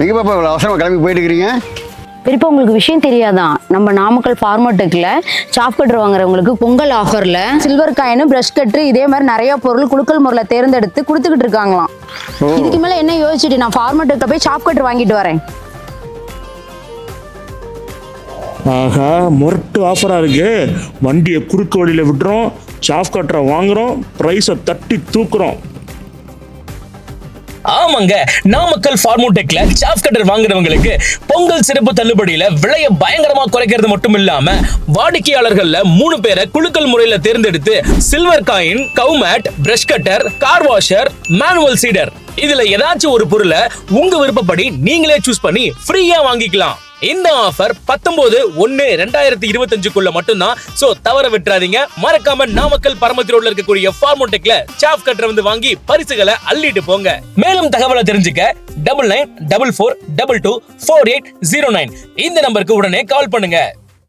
எங்கே பாப்பா இவ்வளோ அவசரமாக கிளம்பி போயிட்டு இருக்கிறீங்க பெரியப்பா உங்களுக்கு விஷயம் தெரியாதான் நம்ம நாமக்கல் ஃபார்மட்டெக்கில் சாப் கட்டர் வாங்குறவங்களுக்கு பொங்கல் ஆஃபரில் சில்வர் காயின் ப்ரஷ் கட்ரு இதே மாதிரி நிறைய பொருள் குலுக்கல் முறையில் தேர்ந்தெடுத்து கொடுத்துக்கிட்டு இருக்காங்களாம். இதுக்கு மேலே என்ன யோசிச்சுட்டு நான் ஃபார்மட்டெக்கில் போய் சாப் கட்டர் வாங்கிட்டு வரேன்? ஆஹா முரட்டு ஆஃபராக இருக்கு. வண்டியை குறுக்கு வழியில் விடுறோம் சாஃப் கட்டரை வாங்குறோம் ப்ரைஸை தட்டி தூக்குறோம். ஆமாங்க நாமக்கல் ஃபார்மோடெக்ல சாஃப் கட்டர் வாங்குறவங்களுக்கு பொங்கல் சிறப்பு தள்ளுபடியில விலையை பயங்கரமா குறைக்கிறது மட்டும் இல்லாம வாடிக்கையாளர்கள்ல மூணு பேரை குழுக்கள் முறையில தேர்ந்தெடுத்து silver coin கவுமேட் brush cutter car washer manual seeder இதுல ஏதாச்சும் ஒரு பொருளை உங்க விருப்பப்படி நீங்களே சூஸ் பண்ணி ஃப்ரீயா வாங்கிக்கலாம். இந்த ஆஃபர் பத்தொன்பது ஒன்னு ரெண்டாயிரத்தி இருபத்தஞ்சுக்குள்ள மட்டும்தான். சோ தவற விட்டுறாதீங்க. மறக்காம நாமக்கல் பரமத்தி ரோட்ல இருக்கக்கூடிய ஃபார்மோடெக்ல சாப் கட்டர் வந்து வாங்கி பரிசுகளை அள்ளிட்டு போங்க. மேலும் தகவலை தெரிஞ்சுக்க double nine double four double two four eight zero nine இந்த நம்பருக்கு உடனே கால் பண்ணுங்க.